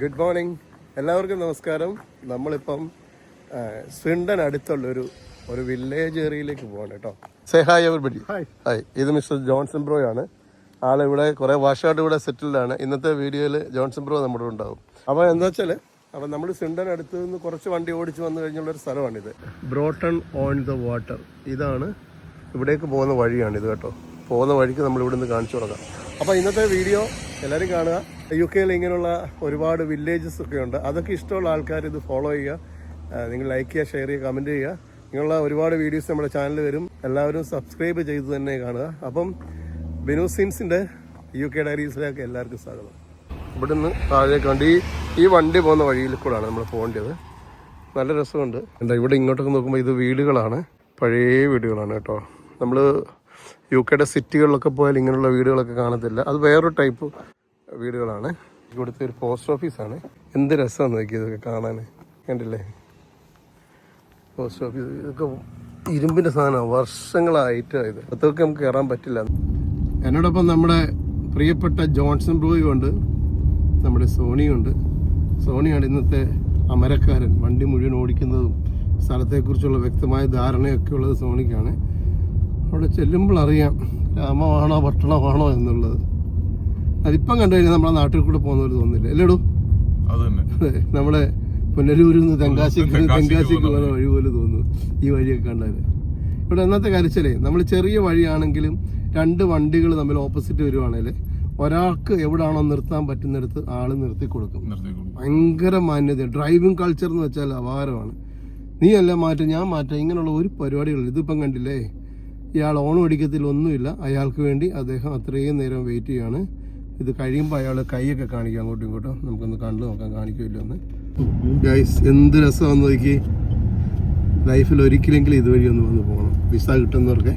Good morning എല്ലാവർക്കും നമസ്കാരം. നമ്മളിപ്പം സ്വിണ്ടൻ അടുത്തുള്ളൊരു അടുത്തുള്ള ഒരു ഒരു വില്ലേജ് ഏരിയയിലേക്ക് പോവാണ് കേട്ടോ. സേ ഹായ് എവർബഡി ഹായ് ഇത് മിസ്റ്റർ ജോൺസൺ ബ്രോ ആണ്. ആളിവിടെ കുറെ വർഷമായിട്ട് ഇവിടെ സെറ്റിൽഡ് ആണ്. ഇന്നത്തെ വീഡിയോയിൽ ജോൺസൺ ബ്രോ നമ്മുടെ ഉണ്ടാവും. അപ്പോൾ എന്താ വെച്ചാൽ അപ്പോൾ നമ്മൾ സ്വിണ്ടൻ അടുത്ത് നിന്ന് കുറച്ച് വണ്ടി ഓടിച്ച് വന്നു കഴിഞ്ഞുള്ള ഒരു സ്ഥലമാണിത്. ബ്രോട്ടൺ ഓൺ ദ വാട്ടർ ഇതാണ് ഇവിടേക്ക് പോകുന്ന വഴിയാണിത് കേട്ടോ. പോകുന്ന വഴിക്ക് നമ്മൾ ഇവിടെ നിന്ന് കാണിച്ചു തുടങ്ങാം അപ്പോൾ ഇന്നത്തെ വീഡിയോ എല്ലാവരും കാണുക. യു കെയിൽ ഇങ്ങനെയുള്ള ഒരുപാട് വില്ലേജസ് ഒക്കെ ഉണ്ട് അതൊക്കെ ഇഷ്ടമുള്ള ആൾക്കാർ ഇത് ഫോളോ ചെയ്യുക. നിങ്ങൾ ലൈക്ക് ചെയ്യുക ഷെയർ ചെയ്യുക കമന്റ് ചെയ്യുക. ഇങ്ങനെയുള്ള ഒരുപാട് വീഡിയോസ് നമ്മുടെ ചാനൽ വരും. എല്ലാവരും സബ്സ്ക്രൈബ് ചെയ്ത് തന്നെ കാണുക. അപ്പം ബിനു സിൻസിന്റെ യു കെ ഡയറീസിലേക്ക് എല്ലാവർക്കും സ്വാഗതം. ഇവിടുന്ന് താഴേക്ക് വണ്ടി ഈ ഈ വണ്ടി പോകുന്ന വഴിയിൽ കൂടെയാണ് നമ്മൾ പോകേണ്ടത്. നല്ല രസമുണ്ട്. എന്താ ഇവിടെ ഇങ്ങോട്ടൊക്കെ നോക്കുമ്പോൾ ഇത് വീടുകളാണ്. പഴയ വീടുകളാണ് കേട്ടോ. നമ്മൾ യു കെയുടെ സിറ്റികളിലൊക്കെ പോയാൽ ഇങ്ങനെയുള്ള വീടുകളൊക്കെ കാണത്തില്ല. അത് വേറൊരു ടൈപ്പ് വീടുകളാണ്. ഇവിടുത്തെ ഒരു പോസ്റ്റ് ഓഫീസാണ് എന്ത് രസമാണ് നോക്കിയത് കാണാൻ. കണ്ടില്ലേ? പോസ്റ്റ് ഓഫീസ് ഇതൊക്കെ ഇരുമ്പിന്റെ സാധനമാണ്. വർഷങ്ങളായിട്ട് ഇത്. അതൊക്കെ നമുക്ക് കയറാൻ പറ്റില്ല. എന്നോടൊപ്പം നമ്മുടെ പ്രിയപ്പെട്ട ജോൺസൺ ബ്രൂയും ഉണ്ട്. നമ്മുടെ സോണിയുണ്ട് സോണിയാണ് ഇന്നത്തെ അമരക്കാരൻ. വണ്ടി മുഴുവൻ ഓടിക്കുന്നതും സ്ഥലത്തെക്കുറിച്ചുള്ള വ്യക്തമായ ധാരണയൊക്കെ ഉള്ളത് സോണിക്കാണ്. അവിടെ ചെല്ലുമ്പോൾ അറിയാം ഗ്രാമമാണോ പട്ടണമാണോ എന്നുള്ളത്. അതിപ്പം കണ്ടു കഴിഞ്ഞാൽ നമ്മളെ നാട്ടിൽ കൂടെ പോകുന്ന ഒരു തോന്നില്ല അല്ലേടോ നമ്മളെ പുനലൂരിൽ നിന്ന് തെങ്കാശി തെങ്കാശി പോകുന്ന വഴി. പോലെ തോന്നുന്നു ഈ വഴിയൊക്കെ കണ്ടാൽ ഇവിടെ അന്നത്തെ കരച്ചിലേ നമ്മൾ ചെറിയ വഴിയാണെങ്കിലും രണ്ട് വണ്ടികൾ തമ്മിൽ ഓപ്പോസിറ്റ് വരുവാണെങ്കിൽ ഒരാൾക്ക് എവിടാണോ നിർത്താൻ പറ്റുന്നിടത്ത് ആൾ നിർത്തി കൊടുക്കും. ഭയങ്കര മാന്യത. ഡ്രൈവിംഗ് കൾച്ചർ എന്ന് വെച്ചാൽ അപാരമാണ്. നീ അല്ല മാറ്റം ഞാൻ മാറ്റം ഇങ്ങനെയുള്ള ഒരു പരിപാടികളില്ല ഇതിപ്പം കണ്ടില്ലേ ഇയാൾ ഓണം അടിക്കത്തിൽ ഒന്നുമില്ല അയാൾക്ക് വേണ്ടി അദ്ദേഹം അത്രയും നേരം വെയിറ്റ് ചെയ്യാണ്. ഇത് കഴിയുമ്പോൾ അയാൾ കൈയൊക്കെ കാണിക്കും അങ്ങോട്ടും ഇങ്ങോട്ടും. നമുക്കൊന്ന് കണ്ടു നോക്കാം കാണിക്കുമല്ലോ ഒന്ന് ഗൈസ് എന്ത് രസമാണെന്ന് നോക്കി. ലൈഫിൽ ഒരിക്കലെങ്കിലും ഇതുവഴി ഒന്ന് വന്ന് പോകണം. വിസ കിട്ടുന്നവർക്ക്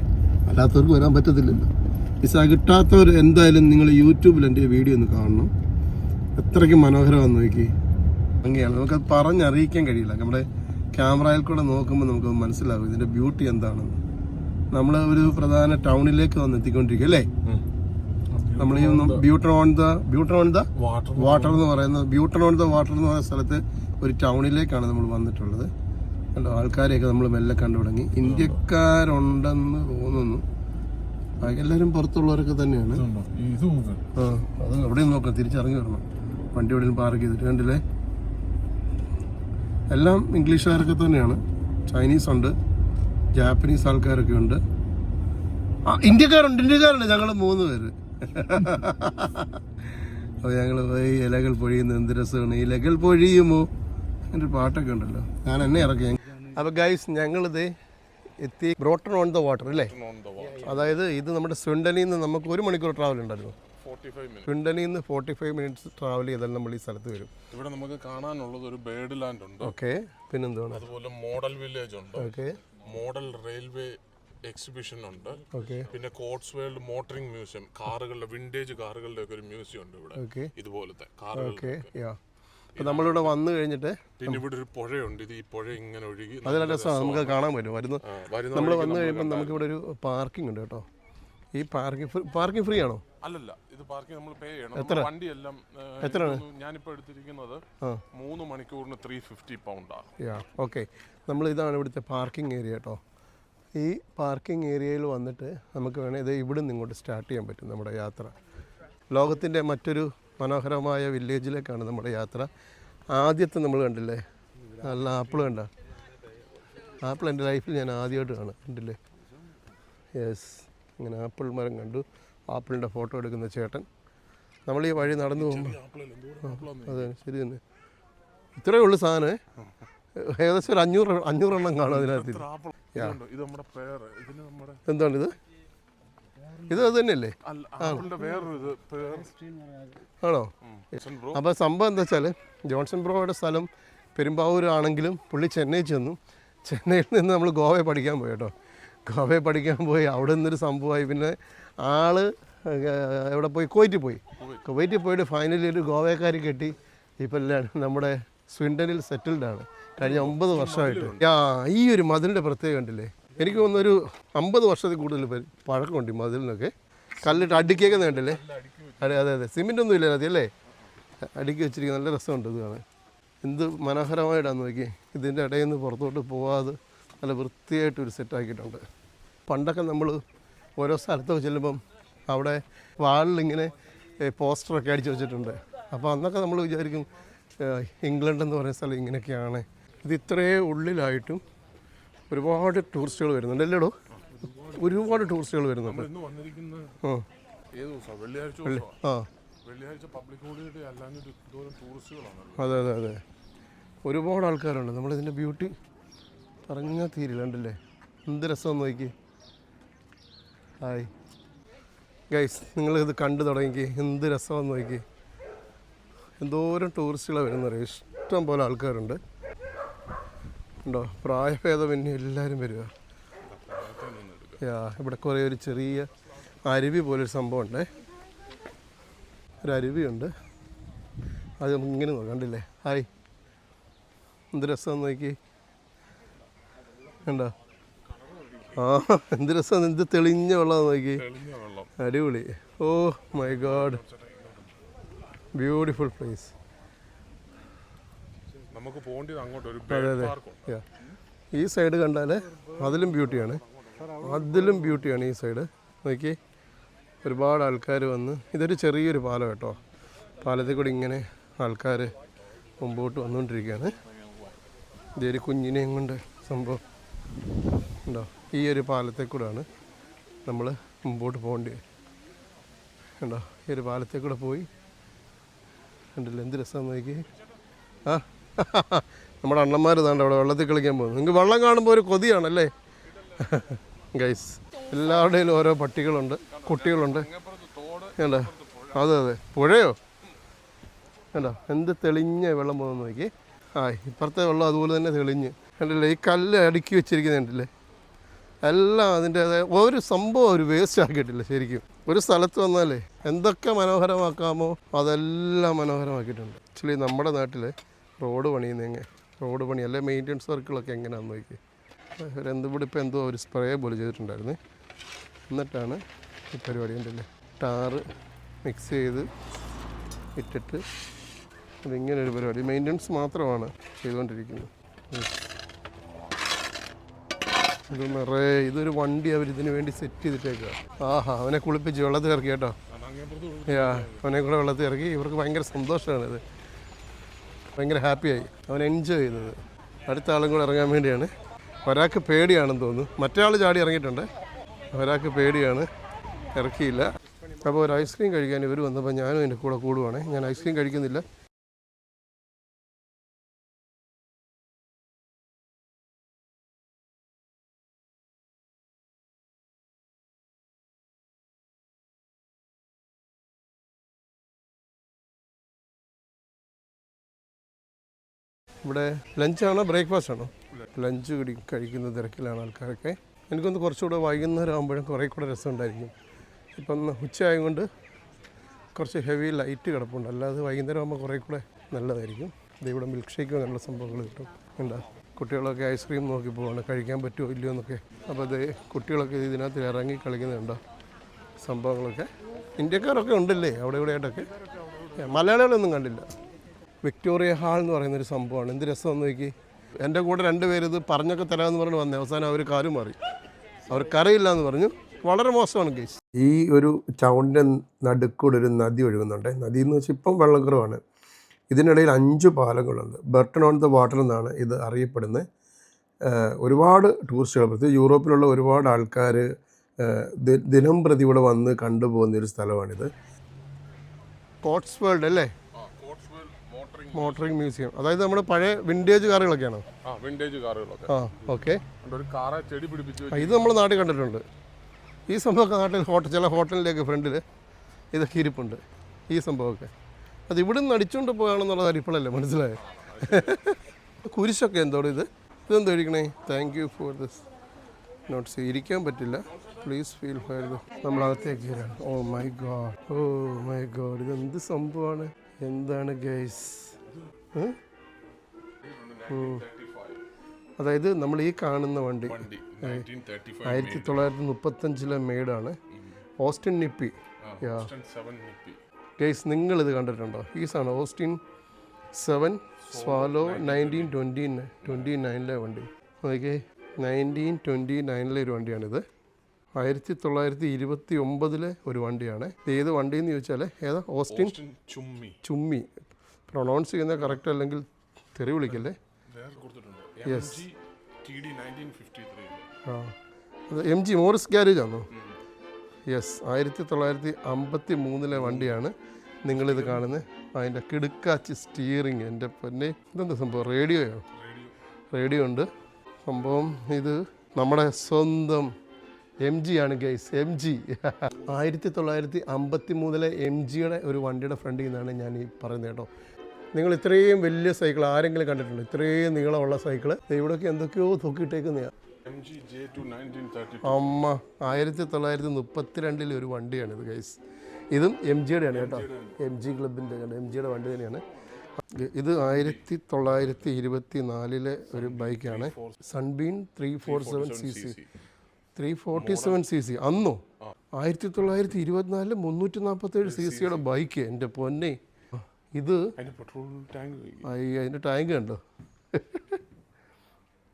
അല്ലാത്തവർക്ക് വരാൻ പറ്റത്തില്ലല്ലോ. വിസ കിട്ടാത്തവർ എന്തായാലും നിങ്ങൾ യൂട്യൂബിൽ എന്റെ വീഡിയോ ഒന്ന് കാണണം. അത്രയ്ക്ക് മനോഹരമാണെന്ന് നോക്കി. ഭംഗിയാണ്. നമുക്കത് പറഞ്ഞറിയിക്കാൻ കഴിയില്ല. നമ്മുടെ ക്യാമറയിൽ കൂടെ നോക്കുമ്പോൾ നമുക്ക് മനസ്സിലാകും. ഇതിന്റെ ബ്യൂട്ടി എന്താണെന്ന്. നമ്മൾ ഒരു പ്രധാന ടൗണിലേക്ക് വന്ന് എത്തിക്കൊണ്ടിരിക്കും അല്ലേ? നമ്മൾ ഈ Bourton on the Bourton on the water എന്ന് പറയുന്ന ബ്യൂട്ടൺ ഓൺ ദ വാട്ടർ എന്ന് പറയുന്ന സ്ഥലത്ത് ഒരു ടൗണിലേക്കാണ് നമ്മൾ വന്നിട്ടുള്ളത്. കണ്ടോ? ആൾക്കാരെയൊക്കെ നമ്മൾ മെല്ലെ കണ്ടു തുടങ്ങി. ഇന്ത്യക്കാരുണ്ടെന്ന് തോന്നുന്നു. എല്ലാവരും പുറത്തുള്ളവരൊക്കെ തന്നെയാണ്. ആ അത് എവിടെയും നോക്കാം. തിരിച്ചിറങ്ങി വരണം. വണ്ടി എവിടെയും പാർക്ക് ചെയ്തിട്ട്. കണ്ടില്ലേ? എല്ലാം ഇംഗ്ലീഷുകാരൊക്കെ തന്നെയാണ്. ചൈനീസ് ഉണ്ട്. ജാപ്പനീസ് ആൾക്കാരൊക്കെ ഉണ്ട്. ഇന്ത്യക്കാരുണ്ട്. ഇന്ത്യക്കാരുണ്ട്. ഞങ്ങൾ മൂന്ന് പേര്. അപ്പോൾ ഞങ്ങൾ പോയി ഇലകൾ പൊഴിയുന്ന എന്ത് രസമാണ്? ഇലകൾ പൊഴിയുമോ? എന്റെ പാട്ടൊക്കെ ഉണ്ടല്ലോ. ഞാൻ എന്നെ ഇറക്കി. അപ്പോൾ ഗൈസ് ഞങ്ങളിത് എത്തി ബ്രോട്ടൺ ഓൺ ദ വാട്ടർ അല്ലേ. അതായത് ഇത് നമ്മുടെ സ്വണ്ടനിൽ നിന്ന് നമുക്ക് ഒരു മണിക്കൂർ ട്രാവൽ ഉണ്ടായിരുന്നു. 45 minutes. സ്വണ്ടനിൽ നിന്ന് ഫോർട്ടി ഫൈവ് മിനിറ്റ്സ് ട്രാവൽ ചെയ്താൽ നമ്മൾ ഈ സ്ഥലത്ത് വരും. ഇവിടെ നമുക്ക് കാണാനുള്ളത് ഒരു ബേർഡ് ലാൻഡ് ഉണ്ട്. ഓക്കെ പിന്നെന്താണ് അതുപോലെ മോഡൽ വില്ലേജ് ഉണ്ട്. ഓക്കെ മോഡൽ റെയിൽവേ എക്സിബിഷൻ ഉണ്ട്. പിന്നെ കോട്സ് വേൾഡ് മോട്ടറിംഗ് മ്യൂസിയം കാറുകളുടെ വിന്റേജ് കാറുകളുടെ ഒക്കെ ഒരു മ്യൂസിയം ഉണ്ട് ഇവിടെ. ഇതുപോലത്തെ നമ്മളിവിടെ വന്നു കഴിഞ്ഞിട്ട് പിന്നെ ഇവിടെ ഒരു പുഴയുണ്ട്. ഇത് ഈ പുഴ ഇങ്ങനെ ഒഴുകി അത് നല്ല രസമാണ്. നമുക്ക് കാണാൻ പറ്റും. വരുന്ന നമ്മൾ വന്നു കഴിയുമ്പോൾ നമുക്ക് ഇവിടെ ഒരു പാർക്കിംഗ് ഉണ്ട് കേട്ടോ. ഈ പാർക്കിംഗ് പാർക്കിംഗ് ഫ്രീ ആണോ? അല്ലല്ല. ഇത് പാർക്കിംഗ് നമ്മൾ പേ ചെയ്യണം. എത്ര? വണ്ടി എല്ലാം എത്രയാണ്? ഞാനിപ്പോൾ എടുത്തിരിക്കുന്നത്. മൂന്ന് മണിക്കൂറിന് ത്രീ ഫിഫ്റ്റി പൗണ്ടാണ് ഓക്കെ നമ്മൾ ഇതാണ് ഇവിടുത്തെ പാർക്കിംഗ് ഏരിയ കേട്ടോ. ഈ പാർക്കിംഗ് ഏരിയയിൽ വന്നിട്ട് നമുക്ക് വേണേൽ ഇത് ഇവിടെ നിന്ന് ഇങ്ങോട്ട് സ്റ്റാർട്ട് ചെയ്യാൻ പറ്റും നമ്മുടെ യാത്ര. ലോകത്തിന്റെ മറ്റൊരു മനോഹരമായ വില്ലേജിലേക്കാണ് നമ്മുടെ യാത്ര. ആദ്യത്തെ നമ്മൾ കണ്ടില്ലേ? നല്ല ആപ്പിൾ കണ്ട? ആപ്പിൾ എന്റെ ലൈഫിൽ ഞാൻ ആദ്യമായിട്ട് കാണാം. കണ്ടില്ലേ? യെസ് ഇങ്ങനെ ആപ്പിൾ മരം കണ്ടു. ആപ്പിളിന്റെ ഫോട്ടോ എടുക്കുന്ന ചേട്ടൻ. നമ്മൾ ഈ വഴി നടന്നു പോകുമ്പോൾ അതെ ശരി തന്നെ. ഇത്രയേ ഉള്ളൂ സാധനം ഏകദേശം ഒരു അഞ്ഞൂറ് അഞ്ഞൂറെണ്ണം കാണും അതിനകത്ത്. ഇത്. ഇത്? ഇത് അത് തന്നെയല്ലേ? ആണോ? അപ്പോൾ സംഭവം എന്താ വെച്ചാൽ ജോൺസൺ ബ്രോയുടെ സ്ഥലം പെരുമ്പാവൂർ ആണെങ്കിലും പുള്ളി ചെന്നൈ ചെന്നു. ചെന്നൈയിൽ നിന്ന് നമ്മൾ ഗോവയെ പഠിക്കാൻ പോയി കേട്ടോ. ഗോവയെ പഠിക്കാൻ പോയി. അവിടെ നിന്നൊരു സംഭവമായി. പിന്നെ ആൾ എവിടെ പോയി? കുവൈറ്റിൽ പോയി. കുവൈറ്റിൽ പോയിട്ട് ഫൈനലി ഒരു ഗോവക്കാരി കെട്ടി. ഇപ്പം നമ്മുടെ സ്വിൻഡനിൽ സെറ്റിൽഡ് ആണ്. കഴിഞ്ഞ ഒമ്പത് വർഷമായിട്ട്. ആ ഈ ഒരു മതിലിന്റെ പ്രത്യേകം ഉണ്ടല്ലേ എനിക്ക് തോന്നുന്നൊരു അമ്പത് വർഷത്തിൽ കൂടുതൽ പഴക്കമുണ്ട് ഈ മതിലിനൊക്കെ. കല്ലിട്ട് അടുക്കിയൊക്കെ കണ്ടല്ലേ? അതെ അതെ അതെ. സിമെന്റ് ഒന്നും ഇല്ല അതെ അല്ലേ? അടുക്കി വെച്ചിരിക്കുന്ന നല്ല രസമുണ്ട് ഇത് കാണാൻ. എന്ത് മനോഹരമായിട്ടാന്ന് നോക്കി ഇതിന്റെ ഇടയിൽ നിന്ന് പുറത്തോട്ട് പോവാതെ നല്ല വൃത്തിയായിട്ട് ഒരു സെറ്റാക്കിയിട്ടുണ്ട് പണ്ടൊക്കെ നമ്മൾ ഓരോ സ്ഥലത്തൊക്കെ ചെല്ലുമ്പം അവിടെ വാളിലിങ്ങനെ പോസ്റ്ററൊക്കെ അടിച്ചു വെച്ചിട്ടുണ്ട്. അപ്പോൾ അന്നൊക്കെ നമ്മൾ വിചാരിക്കും ഇംഗ്ലണ്ട് എന്ന് പറയുന്ന സ്ഥലം ഇങ്ങനെയൊക്കെയാണ്. ഇത് ഇത്രേ ഉള്ളിലായിട്ടും ഒരുപാട് ടൂറിസ്റ്റുകൾ വരുന്നുണ്ട്. അല്ലേടോ ഒരുപാട് ടൂറിസ്റ്റുകൾ വരുന്നുണ്ട്. ആ. അതെ അതെ അതെ. ഒരുപാട് ആൾക്കാരുണ്ട്. നമ്മളിതിന്റെ ബ്യൂട്ടി പറഞ്ഞാൽ തീരില്ല ഉണ്ടല്ലേ എന്ത് രസം നോക്കി ഹായ്. ഗൈസ് നിങ്ങളിത് കണ്ടു തുടങ്ങി എന്ത് രസമെന്ന് നോക്കി എന്തോരം ടൂറിസ്റ്റുകളാണ് വരുന്നത് ഇഷ്ടം പോലെ ആൾക്കാരുണ്ട്. ഉണ്ടോ? പ്രായഭേദമന്യേ എല്ലാവരും വരിക. യാ ഇവിടെ കുറേ ഒരു ചെറിയ അരുവി പോലൊരു സംഭവം ഉണ്ടേ ഒരു അരുവിയുണ്ട്. അത് നമുക്ക് ഇങ്ങനെ നോക്കാം കണ്ടില്ലേ? ഹായ്. എന്ത് രസം നോക്കി. കണ്ടോ? ആ എന്ത് രസം എന്ത് തെളിഞ്ഞ വെള്ളം നോക്കി. അടിപൊളി. Oh my God. Beautiful place. നമുക്ക് പോകേണ്ടത് അങ്ങോട്ട് ഒരു പാർക്കുണ്ട് ഈ സൈഡ് കണ്ടാൽ അതിലും ബ്യൂട്ടിയാണ് അതിലും ബ്യൂട്ടിയാണ് ഈ സൈഡ് നോക്കി ഒരുപാട് ആൾക്കാർ വന്ന് ഇതൊരു ചെറിയൊരു പാലം കേട്ടോ. പാലത്തിൽ കൂടി ഇങ്ങനെ ആൾക്കാർ മുമ്പോട്ട് വന്നുകൊണ്ടിരിക്കുകയാണ്. ഇതൊരു കുഞ്ഞിനെയും കൊണ്ട് സംഭവം ഉണ്ടോ? ഈ ഒരു പാലത്തിൽ കൂടെയാണ് നമ്മൾ മുമ്പോട്ട് പോകേണ്ടത് ഉണ്ടോ? ഈ ഒരു പാലത്തിൽ കൂടെ പോയി കണ്ടില്ല എന്ത് രസം നോക്കി ആ നമ്മുടെ അണ്ണന്മാർ താണ്ട് അവിടെ വെള്ളത്തിൽ കളിക്കാൻ പോകുന്നു. നിങ്ങൾക്ക് വെള്ളം കാണുമ്പോൾ ഒരു കൊതിയാണല്ലേ? ഗൈസ് എല്ലാവരുടെയും ഓരോ പട്ടികളുണ്ട് കുട്ടികളുണ്ട്. വേണ്ട അതെ അതെ. പുഴയോ? വേണ്ട എന്ത് തെളിഞ്ഞ വെള്ളം പോകുന്നു നോക്കി. ആ ഇപ്പുറത്തെ വെള്ളം അതുപോലെ തന്നെ തെളിഞ്ഞ്. കണ്ടില്ലേ? ഈ കല്ല് അടുക്കി വെച്ചിരിക്കുന്നത് കണ്ടില്ലേ? എല്ലാം അതിന്റേതായ ഒരു സംഭവം ഒരു വേസ്റ്റ് ആക്കിയിട്ടില്ല ശരിക്കും. ഒരു സ്ഥലത്ത് വന്നാലേ എന്തൊക്കെ മനോഹരമാക്കാമോ അതെല്ലാം മനോഹരമാക്കിയിട്ടുണ്ട്. ആക്ച്വലി നമ്മുടെ നാട്ടിൽ റോഡ് പണിയുന്നെങ്ങ റോഡ് പണി അല്ലെ മെയിന്റെനൻസ് വർക്കുകളൊക്കെ എങ്ങനെയാണെന്ന് നോക്കി എന്ത് ഇവിടെ ഇപ്പോൾ എന്തോ ഒരു സ്പ്രേ പോലെ ചെയ്തിട്ടുണ്ടായിരുന്നു. എന്നിട്ടാണ് ഈ പരിപാടി ഉണ്ടല്ലേ ടാറ് മിക്സ് ചെയ്ത് ഇട്ടിട്ട് അതിങ്ങനെ ഒരു പരിപാടി. മെയിന്റെനൻസ് മാത്രമാണ് ചെയ്തുകൊണ്ടിരിക്കുന്നത്. ഇത് നിറയെ ഇതൊരു വണ്ടി അവർ ഇതിനു വേണ്ടി സെറ്റ് ചെയ്തിട്ടേക്കുക ആഹാ അവനെ കുളിപ്പിച്ച് വെള്ളത്തിൽ ഇറക്കി കേട്ടോ. അവനെ കൂടെ വെള്ളത്തിൽ ഇറക്കി ഇവർക്ക് ഭയങ്കര സന്തോഷമാണ് ഇത് ഭയങ്കര ഹാപ്പിയായി. അവൻ എൻജോയ് ചെയ്തത്. അടുത്ത ആളും കൂടെ ഇറങ്ങാൻ വേണ്ടിയാണ്. ഒരാൾക്ക് പേടിയാണെന്ന് തോന്നുന്നു. മറ്റേ ചാടി ഇറങ്ങിയിട്ടുണ്ട്. ഒരാൾക്ക് പേടിയാണ്. ഇറക്കിയില്ല. അപ്പോൾ ഒരു ഐസ്ക്രീം കഴിക്കാൻ ഇവർ വന്നപ്പോൾ ഞാനും എന്റെ കൂടെ കൂടുവാണ്. ഞാൻ ഐസ്ക്രീം കഴിക്കുന്നില്ല. ഇവിടെ ലഞ്ചാണോ ബ്രേക്ക്ഫാസ്റ്റ് ആണോ ലഞ്ച് കുടി കഴിക്കുന്ന തിരക്കിലാണ് ആൾക്കാരൊക്കെ. എനിക്കൊന്ന് കുറച്ചുകൂടെ വൈകുന്നേരം ആകുമ്പോഴും കുറേ കൂടെ രസമുണ്ടായിരിക്കും. ഇപ്പം ഉച്ചയായതുകൊണ്ട് കുറച്ച് ഹെവി ലൈറ്റ് കിടപ്പുണ്ട്. അല്ലാതെ വൈകുന്നേരം ആകുമ്പോൾ കുറേ കൂടെ നല്ലതായിരിക്കും. ഇവിടെ മിൽക്ക് ഷേക്ക് നല്ല സംഭവങ്ങൾ കിട്ടും. എന്താ കുട്ടികളൊക്കെ ഐസ്ക്രീം നോക്കി പോവാണ്. കഴിക്കാൻ പറ്റുമോ ഇല്ലയോ എന്നൊക്കെ. അപ്പോൾ അത് കുട്ടികളൊക്കെ ഇതിനകത്ത് ഇറങ്ങി കളിക്കുന്നുണ്ടോ സംഭവങ്ങളൊക്കെ. ഇന്ത്യക്കാരൊക്കെ ഉണ്ടല്ലേ അവിടെ ഇവിടെ ആയിട്ടൊക്കെ മലയാളികളൊന്നും കണ്ടില്ല. വിക്ടോറിയ ഹാൾ എന്ന് പറയുന്ന ഒരു സംഭവമാണ്. എന്ത് രസമെന്ന് നോക്കി. എന്റെ കൂടെ രണ്ട് പേര് ഇത് പറഞ്ഞൊക്കെ തരാമെന്ന് പറഞ്ഞ് വന്നേ. അവസാനം അവർ കാര്യം മാറി. അവർക്കറിയില്ല എന്ന് പറഞ്ഞു. വളരെ മോശമാണ് കേസ്. ഈ ഒരു ചൗണ്ടിന്റെ നടുക്കൂടെ ഒരു നദി ഒഴുകുന്നുണ്ട്. നദി എന്ന് വെച്ചാൽ ഇപ്പം വെള്ളക്കുറവാണ്. ഇതിനിടയിൽ അഞ്ച് പാലങ്ങളുണ്ട്. ബർട്ടൺ ഓൺ ദ വാട്ടർ എന്നാണ് ഇത് അറിയപ്പെടുന്നത്. ഒരുപാട് ടൂറിസ്റ്റുകൾ പ്രത്യേകിച്ച് യൂറോപ്പിലുള്ള ഒരുപാട് ആൾക്കാർ ദിനം പ്രതി ഇവിടെ വന്ന് കണ്ടുപോകുന്ന ഒരു സ്ഥലമാണിത്. കോട്സ് വേൾഡ് അല്ലേ? Motoring museum. അതായത് നമ്മുടെ പഴയ വിന്റേജ് കാറുകളൊക്കെയാണ്. ആ വിന്റേജ് കാറുകളൊക്കെ. ആ ഓക്കെ അതുകൊണ്ട് ഒരു കാറെ ചെടി പിടിപ്പിച്ച് ഇത് നമ്മൾ നാട്ടിൽ കണ്ടിട്ടുണ്ട്. ഈ സംഭവമൊക്കെ നാട്ടിൽ ഹോട്ടൽ ചില ഹോട്ടലിലേക്ക് ഫ്രണ്ടിൽ ഇതൊക്കെ ഇരിപ്പുണ്ട്. ഈ സംഭവമൊക്കെ. അത് ഇവിടെ നിന്ന് അടിച്ചുകൊണ്ട് പോയാണെന്നുള്ള കാര്യം ഇപ്പോഴല്ലേ മനസ്സിലായോ കുരിശൊക്കെ എന്തോടെ ഇത്? ഇതെന്താ കഴിക്കണേ thank you for this notes ഇരിക്കാൻ പറ്റില്ല. പ്ലീസ് ഫീൽ ഫയർ നമ്മളകത്തേക്ക് വരാം. Oh my God oh my God ഇത് എന്ത് സംഭവമാണ്? എന്താണ് ഗൈസ് അതായത് നമ്മൾ ഈ കാണുന്ന വണ്ടി. ആയിരത്തി തൊള്ളായിരത്തി മുപ്പത്തഞ്ചിലെ മെയ്ഡാണ് ഓസ്റ്റിൻ നിപ്പി കേസ് നിങ്ങൾ ഇത് കണ്ടിട്ടുണ്ടോ? ഈസാണ് Austin seven swallow nineteen twenty twenty നയനിലെ വണ്ടി. ഓക്കെ നയന്റീൻ ട്വന്റി നയനിലെ ഒരു വണ്ടിയാണിത്. ആയിരത്തി തൊള്ളായിരത്തി ഇരുപത്തി ഒമ്പതിലെ ഒരു വണ്ടിയാണ്. ഏത് വണ്ടി എന്ന് ചോദിച്ചാൽ ഏതാ ഓസ്റ്റിൻ ചുമ്മി ചുമ്മി പ്രൊണൗൺസ് ചെയ്യുന്ന കറക്റ്റ് അല്ലെങ്കിൽ തെറി വിളിക്കല്ലേ? യെസ് ആ അത് എം ജി മോറിസ് ഗ്യാരേജ് ആണോ യെസ് ആയിരത്തി തൊള്ളായിരത്തി അമ്പത്തി മൂന്നിലെ വണ്ടിയാണ് നിങ്ങളിത് കാണുന്നത് അതിന്റെ കിടുക്കാച്ച് സ്റ്റിയറിങ് എന്റെ പിന്നെ. ഇതെന്താ സംഭവം? റേഡിയോയോ? റേഡിയോ. ഉണ്ട്. സംഭവം ഇത് നമ്മുടെ സ്വന്തം എം ജി ആണ് ഗൈസ് എം ജി ആയിരത്തി തൊള്ളായിരത്തി അമ്പത്തി മൂന്നിലെ എം ജിയുടെ ഒരു വണ്ടിയുടെ ഫ്രണ്ടിൽ നിന്നാണ് ഞാൻ ഈ പറയുന്നത് കേട്ടോ. നിങ്ങൾ ഇത്രയും വലിയ സൈക്കിൾ ആരെങ്കിലും കണ്ടിട്ടുണ്ട്? ഇത്രയും നീളമുള്ള സൈക്കിൾ ഇവിടെയൊക്കെ എന്തൊക്കെയോ തൂക്കിയിട്ടേക്കുന്ന അമ്മ ആയിരത്തി തൊള്ളായിരത്തി മുപ്പത്തിരണ്ടിൽ ഒരു വണ്ടിയാണ് ഇത് ഗൈസ് ഇതും എം ജിയുടെയാണ് ആണ് കേട്ടോ എം ജി ക്ലബിന്റെ എം ജിയുടെ വണ്ടി തന്നെയാണ്. ഇത് ആയിരത്തി തൊള്ളായിരത്തി ഇരുപത്തി നാലിലെ ഒരു ബൈക്കാണ് Sunbeam three four seven C C three forty seven C C അന്നോ? ആയിരത്തി തൊള്ളായിരത്തി ഇരുപത്തിനാലിൽ മുന്നൂറ്റി നാൽപ്പത്തേഴ് സി സിയുടെ ബൈക്ക് എന്റെ പൊന്നെ. ഇത് പെട്രോൾ ടാങ്ക് അതിന്റെ ടാങ്ക് കണ്ടോ?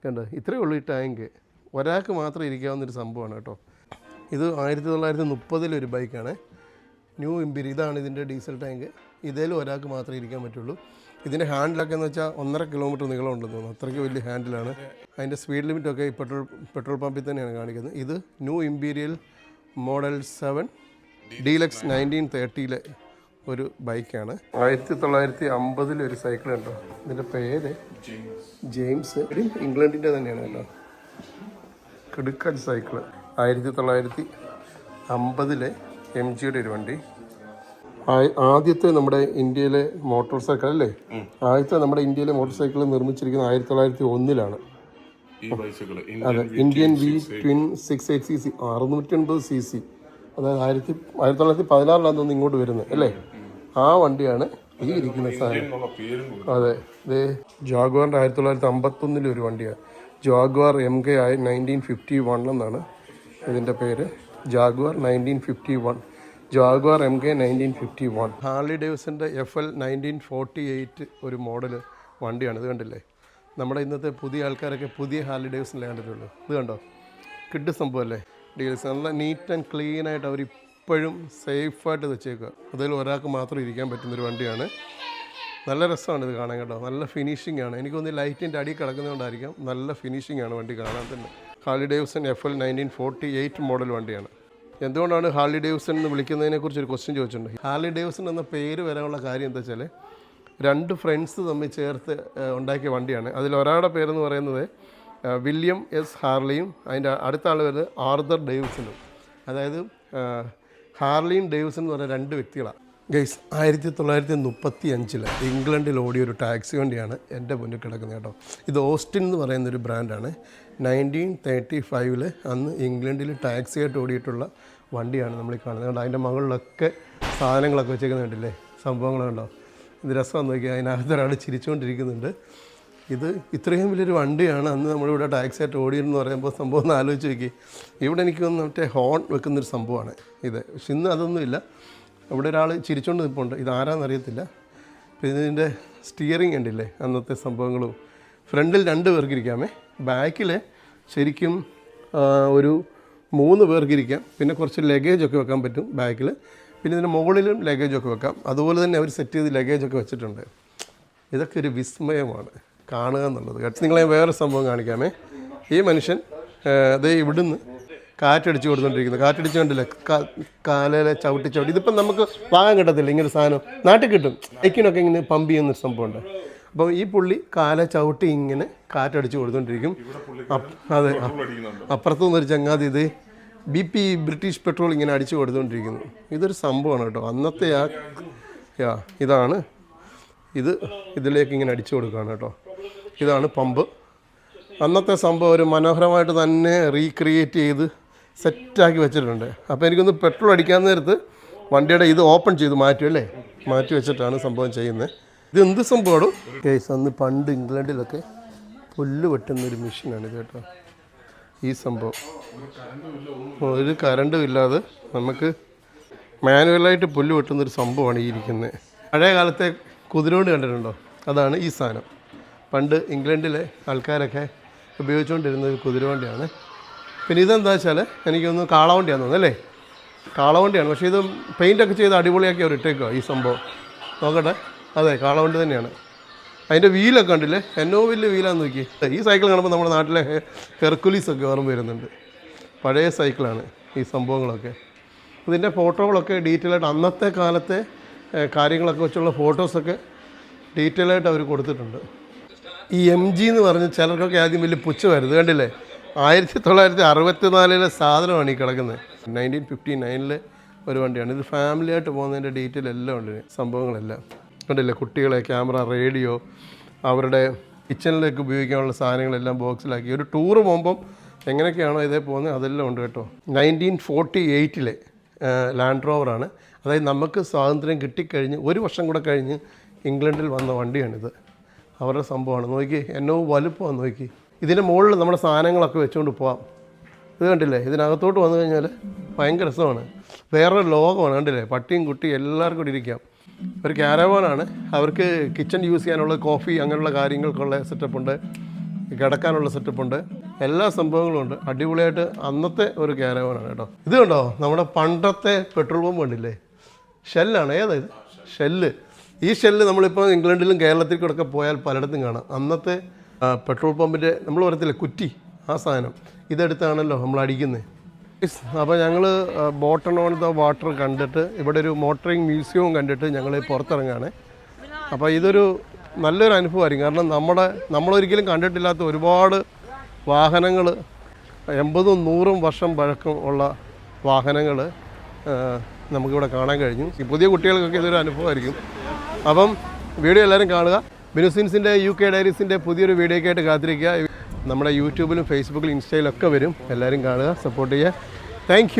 കണ്ടോ? ഇത്രയേ ഉള്ളൂ ഈ ടാങ്ക് ഒരാൾക്ക് മാത്രം ഇരിക്കാവുന്നൊരു സംഭവമാണ് കേട്ടോ. ഇത് ആയിരത്തി തൊള്ളായിരത്തി മുപ്പതിലൊരു ബൈക്കാണ് ന്യൂ ഇമ്പിരി ഇതാണ് ഇതിന്റെ ഡീസൽ ടാങ്ക് ഇതിലും ഒരാൾക്ക് മാത്രമേ ഇരിക്കാൻ പറ്റുള്ളൂ. ഇതിന്റെ ഹാൻഡിലൊക്കെ എന്ന് വെച്ചാൽ ഒന്നര കിലോമീറ്റർ നീളം ഉണ്ടെന്ന് തോന്നുന്നു. അത്രയ്ക്ക് വലിയ ഹാൻഡിലാണ് അതിന്റെ സ്പീഡ് ലിമിറ്റൊക്കെ ഈ പെട്രോൾ പെട്രോൾ പമ്പിൽ തന്നെയാണ് കാണിക്കുന്നത്. ഇത് New Imperial model seven deluxe nineteen തേർട്ടിയിലെ ഒരു ബൈക്കാണ്. ആയിരത്തി തൊള്ളായിരത്തി അമ്പതിൽ ഒരു സൈക്കിൾ ഉണ്ടോ ഇതിന്റെ പേര് ജെയിംസ്. ഇംഗ്ലണ്ടിന്റെ ഇംഗ്ലണ്ടിന്റെ തന്നെയാണ് കേട്ടോ. കിടുക്കൻ സൈക്കിൾ. ആയിരത്തി തൊള്ളായിരത്തി അമ്പതിലെ എം ജിയുടെ ഒരു വണ്ടി. ആദ്യത്തെ നമ്മുടെ ഇന്ത്യയിലെ മോട്ടോർ സൈക്കിൾ അല്ലേ? ആദ്യത്തെ നമ്മുടെ ഇന്ത്യയിലെ മോട്ടോർ സൈക്കിൾ നിർമ്മിച്ചിരിക്കുന്നത് ആയിരത്തി തൊള്ളായിരത്തി ഒന്നിലാണ് ഈ ബൈസിക്കിൾ അതെ Indian V twin six eight C C അറുന്നൂറ്റി എൺപത് സി സി അതായത് ആയിരത്തി ആയിരത്തി തൊള്ളായിരത്തി പതിനാറിലാണ് തോന്നുന്നു ഇങ്ങോട്ട് വരുന്നത് അല്ലേ? ആ വണ്ടിയാണ് ഈ ഇരിക്കുന്ന സാധനം. അതെ ഇത് ജാഗ്വാറിന്റെ ആയിരത്തി തൊള്ളായിരത്തി അമ്പത്തൊന്നിലെ ഒരു വണ്ടിയാണ് ജാഗ്വാർ എം കെ ആയി നയന്റീൻ ഫിഫ്റ്റി വൺ എന്നാണ് ഇതിന്റെ പേര്. Jaguar nineteen fifty one Jaguar M K nineteen fifty one Harley ഡേവിസിന്റെ F L nineteen forty eight ഒരു മോഡൽ വണ്ടിയാണ്. ഇത് കണ്ടില്ലേ? നമ്മുടെ ഇന്നത്തെ പുതിയ ആൾക്കാരൊക്കെ പുതിയ ഹാർലി ഡേവിസിനെ കണ്ടിട്ടുള്ളൂ. ഇത് കണ്ടോ? കിഡ് സംഭവമല്ലേ ഡീൽസ് നല്ല നീറ്റ് ആൻഡ് ക്ലീൻ ആയിട്ട് അവർ ഇപ്പോഴും സേഫായിട്ട് വെച്ചേക്കുക. അതിൽ ഒരാൾക്ക് മാത്രം ഇരിക്കാൻ പറ്റുന്നൊരു വണ്ടിയാണ്. നല്ല രസമാണ് ഇത് കാണാൻ കേട്ടോ. നല്ല ഫിനിഷിംഗ് ആണ്. എനിക്കൊന്ന് ലൈറ്റിന്റെ അടി കിടക്കുന്നതുകൊണ്ടായിരിക്കാം നല്ല ഫിനിഷിംഗ് ആണ് വണ്ടി കാണാൻ തന്നെ. Harley Davidson F L nineteen forty eight model വണ്ടിയാണ്. എന്തുകൊണ്ടാണ് ഹാർലി ഡേവിസൺ എന്ന് വിളിക്കുന്നതിനെ കുറിച്ച് ഒരു ക്വസ്റ്റ്യൻ ചോദിച്ചിട്ടുണ്ട്. ഹാർലി ഡേവിസൺ എന്ന പേര് വരാനുള്ള കാര്യം എന്താ വെച്ചാൽ രണ്ട് ഫ്രണ്ട്സ് തമ്മിൽ ചേർത്ത് ഉണ്ടാക്കിയ വണ്ടിയാണ്. അതിൽ ഒരാളുടെ പേരെന്ന് പറയുന്നത് വില്യം എസ് ഹാർലിയും അതിന്റെ അടുത്ത ആൾ വരുന്നത് ആർദർ ഡേവിസണും അതായത് ഹാർലിയും ഡേവിസൺ എന്ന് പറഞ്ഞ രണ്ട് വ്യക്തികളാണ് ഗൈസ് ആയിരത്തി തൊള്ളായിരത്തി മുപ്പത്തി അഞ്ചിൽ ഇംഗ്ലണ്ടിൽ ഓടിയ ഒരു ടാക്സി വണ്ടിയാണ് എന്റെ മുന്നിൽ കിടക്കുന്നത് കേട്ടോ. ഇത് ഓസ്റ്റിൻ എന്ന് പറയുന്ന ഒരു ബ്രാൻഡാണ്. നയന്റീൻ തേർട്ടി ഫൈവിൽ അന്ന് ഇംഗ്ലണ്ടിൽ ടാക്സി ആയിട്ട് ഓടിയിട്ടുള്ള വണ്ടിയാണ് നമ്മൾ ഈ കാണുന്നത്. കണ്ടോ അതിന്റെ മുകളിലൊക്കെ സാധനങ്ങളൊക്കെ വെച്ചേക്കുന്നത് കണ്ടില്ലേ? സംഭവങ്ങളുണ്ടോ ഇത് രസം നോക്കിയാൽ അതിനകത്ത് ഒരാൾ ചിരിച്ചുകൊണ്ടിരിക്കുന്നുണ്ട്. ഇത് ഇത്രയും വലിയൊരു വണ്ടിയാണ്. അന്ന് നമ്മളിവിടെ ടാക്സി ആയിട്ട് ഓടിയെന്ന് പറയുമ്പോൾ സംഭവം ഒന്ന് ആലോചിച്ച് നോക്കി. ഇവിടെ എനിക്ക് തോന്നുന്നു മറ്റേ ഹോൺ വെക്കുന്നൊരു സംഭവമാണ് ഇത്. പക്ഷെ ഇന്ന് അതൊന്നുമില്ല ഇവിടെ ഒരാൾ ചിരിച്ചുകൊണ്ട് നിൽപ്പുണ്ട് ഇത് ആരാന്നറിയത്തില്ല പിന്നെ ഇതിന്റെ സ്റ്റിയറിംഗ് ഉണ്ടില്ലേ അന്നത്തെ സംഭവങ്ങളും. ഫ്രണ്ടിൽ രണ്ട് പേർക്ക് ഇരിക്കാമേ ബാക്കിൽ ശരിക്കും ഒരു മൂന്ന് പേർക്ക് ഇരിക്കാം പിന്നെ കുറച്ച് ലഗേജ് ഒക്കെ വെക്കാൻ പറ്റും ബാക്കിൽ പിന്നെ ഇതിന്റെ മുകളിലും ലഗേജ് ഒക്കെ വെക്കാം. അതുപോലെ തന്നെ അവർ സെറ്റ് ചെയ്ത് ലഗേജ് ഒക്കെ വെച്ചിട്ടുണ്ട്. ഇതൊക്കെ ഒരു വിസ്മയമാണ്. കാണുക എന്നുള്ളത്. കേട്ടോ നിങ്ങളെ വേറെ സംഭവം കാണിക്കാമേ. ഈ മനുഷ്യൻ അത് ഇവിടുന്ന് കാറ്റടിച്ച് കൊടുത്തോണ്ടിരിക്കുന്നു. കാറ്റടിച്ച് കണ്ടില്ല കാലയിലെ ചവിട്ടി ചവിട്ടി. ഇതിപ്പം നമുക്ക് വാങ്ങാൻ കിട്ടത്തില്ല ഇങ്ങനെ സാധനം നാട്ടിൽ കിട്ടും. എക്കിനൊക്കെ ഇങ്ങനെ പമ്പ് ചെയ്യുന്നൊരു സംഭവമുണ്ട്. അപ്പോൾ ഈ പുള്ളി കാല ചവിട്ടി ഇങ്ങനെ കാറ്റടിച്ച് കൊടുത്തോണ്ടിരിക്കും. അതെ അപ്പുറത്തു നിന്നൊരു ചങ്ങാതി ഇത് ബി പി ബ്രിട്ടീഷ് പെട്രോൾ ഇങ്ങനെ അടിച്ചു കൊടുത്തോണ്ടിരിക്കുന്നു. ഇതൊരു സംഭവമാണ് കേട്ടോ. അന്നത്തെ ആ ഇതാണ്. ഇത് ഇതിലേക്ക് ഇങ്ങനെ അടിച്ചു കൊടുക്കുകയാണ് കേട്ടോ. ഇതാണ് പമ്പ്. അന്നത്തെ സംഭവം ഒരു മനോഹരമായിട്ട് തന്നെ റീക്രിയേറ്റ് ചെയ്ത് സെറ്റാക്കി വെച്ചിട്ടുണ്ട്. അപ്പോൾ എനിക്കൊന്ന് പെട്രോൾ അടിക്കാൻ നേരത്ത് വണ്ടിയുടെ ഇത് ഓപ്പൺ ചെയ്ത് മാറ്റി അല്ലേ? മാറ്റി വെച്ചിട്ടാണ് സംഭവം ചെയ്യുന്നത്. ഇത് എന്ത് സംഭവമാണ്? കേസ് അന്ന് പണ്ട് ഇംഗ്ലണ്ടിലൊക്കെ പുല്ല് വെട്ടുന്ന ഒരു മെഷീനാണ് ഇത് കേട്ടോ. ഈ സംഭവം. ഒരു കറണ്ടും ഇല്ലാതെ നമുക്ക് മാനുവലായിട്ട് പുല്ല് വെട്ടുന്നൊരു സംഭവമാണ് ഈ ഇരിക്കുന്നത്. പഴയ കാലത്തെ കുതിരോണ്ട് കണ്ടിട്ടുണ്ടോ? അതാണ് ഈ സാധനം. പണ്ട് ഇംഗ്ലണ്ടിലെ ആൾക്കാരൊക്കെ ഉപയോഗിച്ചുകൊണ്ടിരുന്ന ഒരു കുതിരവണ്ടിയാണ് പിന്നെ ഇതെന്താ വെച്ചാൽ എനിക്കൊന്ന് കാളവണ്ടിയാണ് തോന്നുന്നു അല്ലേ? കാളവണ്ടിയാണ് പക്ഷേ ഇത് പെയിന്റൊക്കെ ചെയ്ത് അടിപൊളിയാക്കി അവർ ഇട്ടേക്കുക ഈ സംഭവം. നോക്കട്ടെ. അതെ കാളവണ്ടി തന്നെയാണ്. അതിന്റെ വീലൊക്കെ ഉണ്ടല്ലേ എന്നോ വലിയ വീലാന്ന് നോക്കി. ഈ സൈക്കിൾ കാണുമ്പോൾ നമ്മുടെ നാട്ടിലെ ഹെർക്കുലീസൊക്കെ ഓർമ്മ വരുന്നുണ്ട്. പഴയ സൈക്കിളാണ് ഈ സംഭവങ്ങളൊക്കെ. ഇതിന്റെ ഫോട്ടോകളൊക്കെ ഡീറ്റെയിൽ ആയിട്ട് അന്നത്തെ കാലത്തെ കാര്യങ്ങളൊക്കെ വെച്ചുള്ള ഫോട്ടോസൊക്കെ ഡീറ്റെയിൽ ആയിട്ട് അവർ കൊടുത്തിട്ടുണ്ട്. ഈ എം ജി എന്ന് പറഞ്ഞ് ചിലർക്കൊക്കെ ആദ്യം വലിയ പുച്ഛമായിരുന്നു കണ്ടില്ലേ ആയിരത്തി തൊള്ളായിരത്തി അറുപത്തി നാലിലെ സാധനമാണ് ഈ കിടക്കുന്നത്. നയന്റീൻ ഫിഫ്റ്റി നയനിലെ ഒരു വണ്ടിയാണ്. ഇത് ഫാമിലി ആയിട്ട് പോകുന്നതിന്റെ ഡീറ്റെയിൽ എല്ലാം ഉണ്ട്. സംഭവങ്ങളെല്ലാം. കണ്ടില്ലേ? കുട്ടികളെ ക്യാമറ റേഡിയോ അവരുടെ കിച്ചണിലേക്ക് ഉപയോഗിക്കാനുള്ള സാധനങ്ങളെല്ലാം ബോക്സിലാക്കി ഒരു ടൂർ പോകുമ്പം എങ്ങനെയൊക്കെയാണോ ഇതേ പോകുന്നത് അതെല്ലാം ഉണ്ട് കേട്ടോ. നയന്റീൻ ഫോർട്ടി എയ്റ്റിലെ ലാൻഡ് റോവറാണ് അതായത് നമുക്ക് സ്വാതന്ത്ര്യം കിട്ടിക്കഴിഞ്ഞ് ഒരു വർഷം കൂടെ കഴിഞ്ഞ് ഇംഗ്ലണ്ടിൽ വന്ന വണ്ടിയാണിത്. അവരുടെ സംഭവമാണ്. നോക്കി എന്നോ വലുപ്പമാണ് നോക്കി. ഇതിന്റെ മുകളിൽ നമ്മുടെ സാധനങ്ങളൊക്കെ വെച്ചുകൊണ്ട് പോവാം. ഇത് കണ്ടില്ലേ? ഇതിനകത്തോട്ട് വന്നു കഴിഞ്ഞാൽ ഭയങ്കര രസമാണ്. വേറൊരു ലോകമാണ് കണ്ടില്ലേ? പട്ടിയും കുട്ടിയും എല്ലാവർക്കും കൂടി ഇരിക്കാം. ഒരു ക്യാരവാനാണ് അവർക്ക് കിച്ചൺ യൂസ് ചെയ്യാനുള്ള കോഫി അങ്ങനെയുള്ള കാര്യങ്ങൾക്കുള്ള സെറ്റപ്പ് ഉണ്ട്. കിടക്കാനുള്ള സെറ്റപ്പ് ഉണ്ട്. എല്ലാ സംഭവങ്ങളും ഉണ്ട്. അടിപൊളിയായിട്ട് അന്നത്തെ ഒരു ക്യാരവാനാണ് കേട്ടോ. ഇത് കണ്ടോ? നമ്മുടെ പണ്ടത്തെ പെട്രോൾ പമ്പ് കണ്ടില്ലേ? ഷെല്ലാണ് ഏതാ ഇത്? ഷെല്ല് ഈ ഷെല്ല് നമ്മളിപ്പോൾ ഇംഗ്ലണ്ടിലും കേരളത്തിലും കൂടെ പോയാൽ പലയിടത്തും കാണാം. അന്നത്തെ പെട്രോൾ പമ്പിന്റെ നമ്മൾ പറയത്തില്ല കുറ്റി ആ സാധനം. ഇതെടുത്താണല്ലോ നമ്മൾ അടിക്കുന്നത് അപ്പോൾ ഞങ്ങൾ ബോട്ടൺ ഓൺ ദ വാട്ടർ കണ്ടിട്ട് ഇവിടെ ഒരു മോട്ടറിങ് മ്യൂസിയവും കണ്ടിട്ട് ഞങ്ങൾ പുറത്തിറങ്ങാണ്. അപ്പോൾ ഇതൊരു നല്ലൊരു അനുഭവമായിരിക്കും. കാരണം നമ്മുടെ നമ്മളൊരിക്കലും കണ്ടിട്ടില്ലാത്ത ഒരുപാട് വാഹനങ്ങൾ എൺപതും നൂറും വർഷം പഴക്കം ഉള്ള വാഹനങ്ങൾ നമുക്കിവിടെ കാണാൻ കഴിഞ്ഞു. പുതിയ കുട്ടികൾക്കൊക്കെ ഇതൊരു അനുഭവമായിരിക്കും. അപ്പം വീഡിയോ എല്ലാവരും കാണുക. ബിനുസിൻസിന്റെ യു കെ ഡയറീസിന്റെ പുതിയൊരു വീഡിയോയ്ക്ക് ആയിട്ട് കാത്തിരിക്കുക. നമ്മുടെ യൂട്യൂബിലും ഫേസ്ബുക്കിലും ഇൻസ്റ്റയിലൊക്കെ വരും. എല്ലാവരും കാണുക സപ്പോർട്ട് ചെയ്യുക. താങ്ക്